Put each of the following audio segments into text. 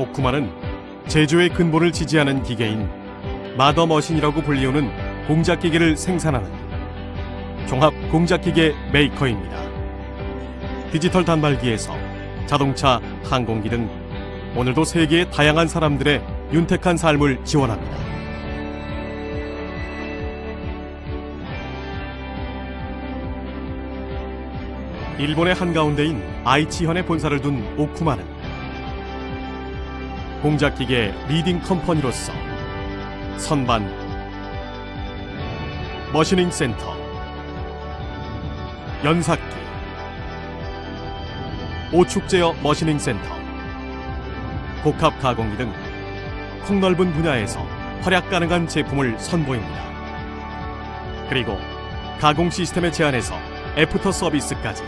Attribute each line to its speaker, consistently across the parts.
Speaker 1: 오쿠마는 제조의 근본을 지지하는 기계인 마더머신이라고 불리우는 공작기계를 생산하는 종합 공작기계 메이커입니다. 디지털 단말기에서 자동차, 항공기 등 오늘도 세계의 다양한 사람들의 윤택한 삶을 지원합니다. 일본의 한가운데인 아이치현에 본사를 둔 오쿠마는 공작기계 리딩 컴퍼니로서 선반, 머시닝 센터, 연삭기, 오축제어 머시닝 센터, 복합 가공기 등 폭넓은 분야에서 활약 가능한 제품을 선보입니다. 그리고 가공 시스템의 제안에서 애프터 서비스까지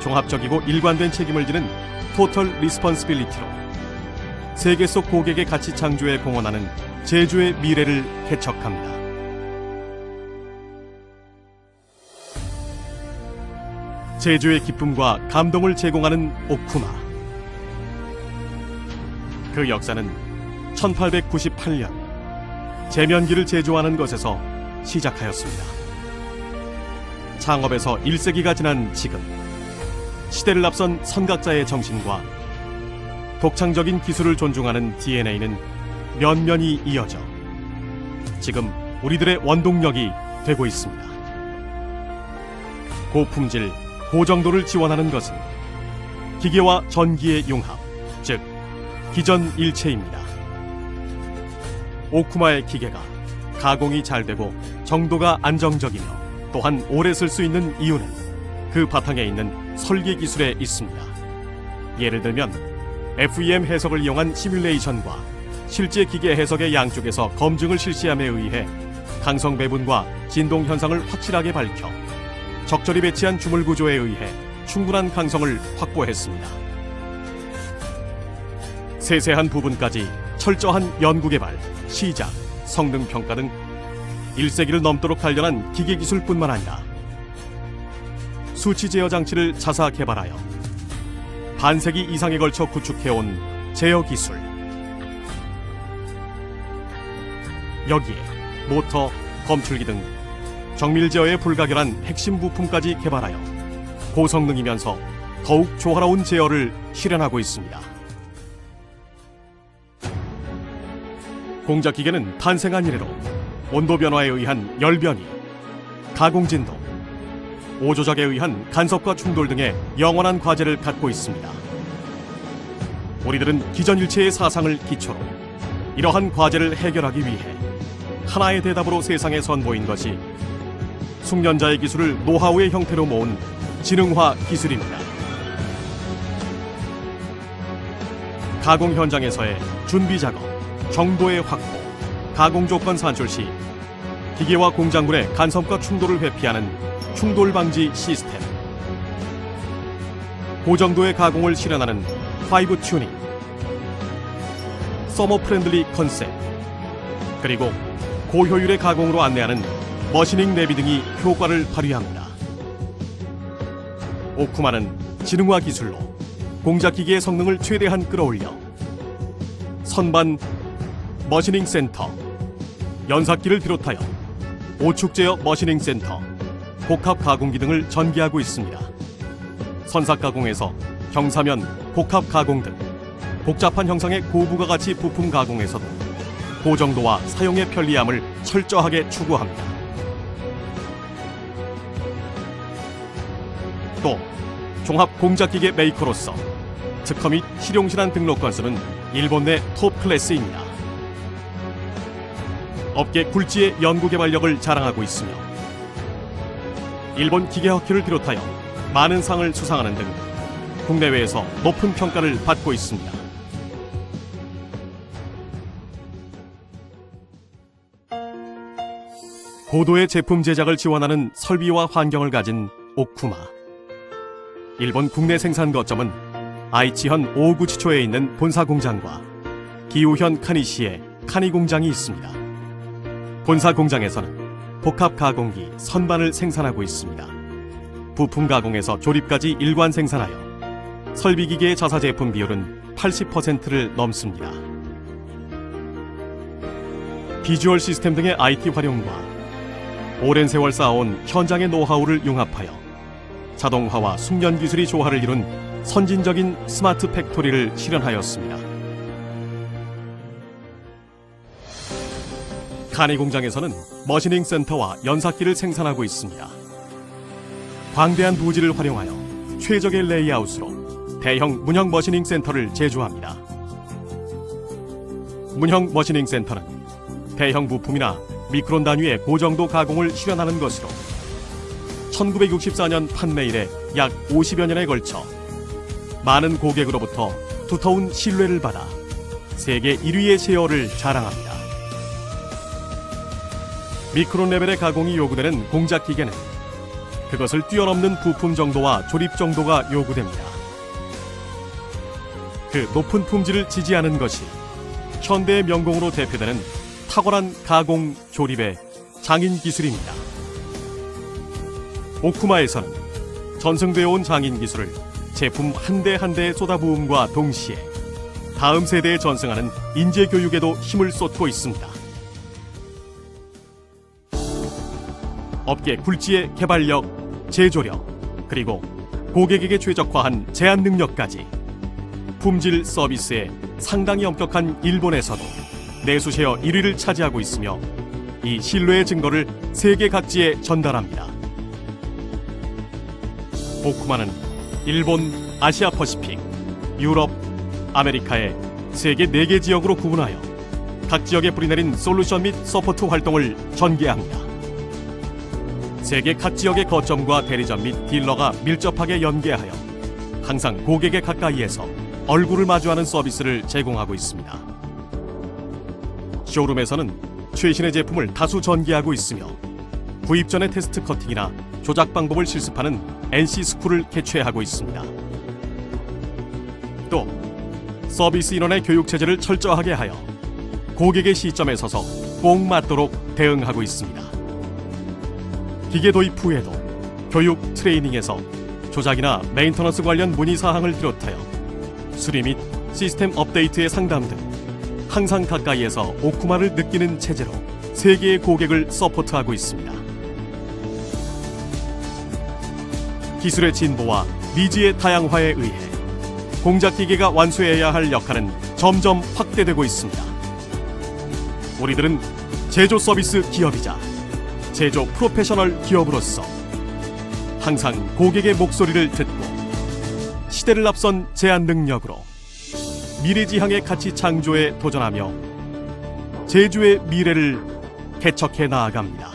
Speaker 1: 종합적이고 일관된 책임을 지는 토털 리스폰스빌리티로 세계 속 고객의 가치 창조에 공헌하는 제조의 미래를 개척합니다. 제조의 기쁨과 감동을 제공하는 오쿠마. 그 역사는 1898년 제면기를 제조하는 것에서 시작하였습니다. 창업에서 1세기가 지난 지금 시대를 앞선 선각자의 정신과 독창적인 기술을 존중하는 DNA는 면면이 이어져 지금 우리들의 원동력이 되고 있습니다. 고품질, 고정도를 지원하는 것은 기계와 전기의 융합, 즉 기전일체입니다. 오쿠마의 기계가 가공이 잘 되고 정도가 안정적이며 또한 오래 쓸 수 있는 이유는 그 바탕에 있는 설계 기술에 있습니다. 예를 들면 FEM 해석을 이용한 시뮬레이션과 실제 기계 해석의 양쪽에서 검증을 실시함에 의해 강성 배분과 진동 현상을 확실하게 밝혀 적절히 배치한 주물 구조에 의해 충분한 강성을 확보했습니다. 세세한 부분까지 철저한 연구 개발, 시작, 성능 평가 등 1세기를 넘도록 단련한 기계 기술뿐만 아니라 수치 제어 장치를 자사 개발하여 반세기 이상에 걸쳐 구축해온 제어 기술. 여기에 모터, 검출기 등 정밀 제어에 불가결한 핵심 부품까지 개발하여 고성능이면서 더욱 조화로운 제어를 실현하고 있습니다. 공작 기계는 탄생한 이래로 온도 변화에 의한 열변이, 가공 진동, 오조작에 의한 간섭과 충돌 등의 영원한 과제를 갖고 있습니다. 우리들은 기전일체의 사상을 기초로 이러한 과제를 해결하기 위해 하나의 대답으로 세상에 선보인 것이 숙련자의 기술을 노하우의 형태로 모은 지능화 기술입니다. 가공 현장에서의 준비 작업, 정도의 확보, 가공 조건 산출 시 기계와 공장군의 간섭과 충돌을 회피하는 충돌 방지 시스템, 고정도의 가공을 실현하는 파이브 튜닝, 서머 프렌들리 컨셉, 그리고 고효율의 가공으로 안내하는 머시닝 내비 등이 효과를 발휘합니다. 오쿠마는 지능화 기술로 공작기계의 성능을 최대한 끌어올려 선반 머시닝 센터, 연삭기를 비롯하여 오축 제어 머시닝 센터, 복합 가공기 등을 전개하고 있습니다. 선삭 가공에서 경사면, 복합 가공 등 복잡한 형상의 고부가 가치 부품 가공에서도 고정도와 사용의 편리함을 철저하게 추구합니다. 또 종합 공작기계 메이커로서 특허 및 실용실한 등록 건수는 일본 내 톱 클래스입니다. 업계 굴지의 연구 개발력을 자랑하고 있으며 일본 기계학회를 비롯하여 많은 상을 수상하는 등 국내외에서 높은 평가를 받고 있습니다. 고도의 제품 제작을 지원하는 설비와 환경을 가진 오쿠마. 일본 국내 생산 거점은 아이치현 오구치초에 있는 본사 공장과 기우현 카니시에 카니 공장이 있습니다. 본사 공장에서는 복합 가공기 선반을 생산하고 있습니다. 부품 가공에서 조립까지 일관 생산하여 설비 기계의 자사 제품 비율은 80%를 넘습니다. 비주얼 시스템 등의 IT 활용과 오랜 세월 쌓아온 현장의 노하우를 융합하여 자동화와 숙련 기술이 조화를 이룬 선진적인 스마트 팩토리를 실현하였습니다. 카니 공장에서는 머시닝 센터와 연삭기를 생산하고 있습니다. 광대한 부지를 활용하여 최적의 레이아웃으로 대형 문형 머시닝 센터를 제조합니다. 문형 머시닝 센터는 대형 부품이나 미크론 단위의 고정도 가공을 실현하는 것으로 1964년 판매 이래 약 50여 년에 걸쳐 많은 고객으로부터 두터운 신뢰를 받아 세계 1위의 셰어를 자랑합니다. 미크론 레벨의 가공이 요구되는 공작 기계는 그것을 뛰어넘는 부품 정도와 조립 정도가 요구됩니다. 그 높은 품질을 지지하는 것이 현대의 명공으로 대표되는 탁월한 가공 조립의 장인 기술입니다. 오쿠마에서는 전승되어 온 장인 기술을 제품 한 대 한 대에 쏟아부음과 동시에 다음 세대에 전승하는 인재 교육에도 힘을 쏟고 있습니다. 업계 굴지의 개발력, 제조력, 그리고 고객에게 최적화한 제한 능력까지 품질 서비스에 상당히 엄격한 일본에서도 내수 셰어 1위를 차지하고 있으며 이 신뢰의 증거를 세계 각지에 전달합니다. 오쿠마는 일본, 아시아 퍼시픽, 유럽, 아메리카의 세계 4개 지역으로 구분하여 각 지역에 뿌리내린 솔루션 및 서포트 활동을 전개합니다. 세계 각 지역의 거점과 대리점 및 딜러가 밀접하게 연계하여 항상 고객의 가까이에서 얼굴을 마주하는 서비스를 제공하고 있습니다. 쇼룸에서는 최신의 제품을 다수 전개하고 있으며 구입 전의 테스트 커팅이나 조작 방법을 실습하는 NC 스쿨을 개최하고 있습니다. 또 서비스 인원의 교육 체제를 철저하게 하여 고객의 시점에 서서 꼭 맞도록 대응하고 있습니다. 기계 도입 후에도 교육 트레이닝에서 조작이나 메인터넌스 관련 문의 사항을 비롯하여 수리 및 시스템 업데이트의 상담 등 항상 가까이에서 오쿠마를 느끼는 체제로 세계의 고객을 서포트하고 있습니다. 기술의 진보와 니즈의 다양화에 의해 공작 기계가 완수해야 할 역할은 점점 확대되고 있습니다. 우리들은 제조 서비스 기업이자 제조 프로페셔널 기업으로서 항상 고객의 목소리를 듣고 시대를 앞선 제한 능력으로 미래지향의 가치 창조에 도전하며 제주의 미래를 개척해 나아갑니다.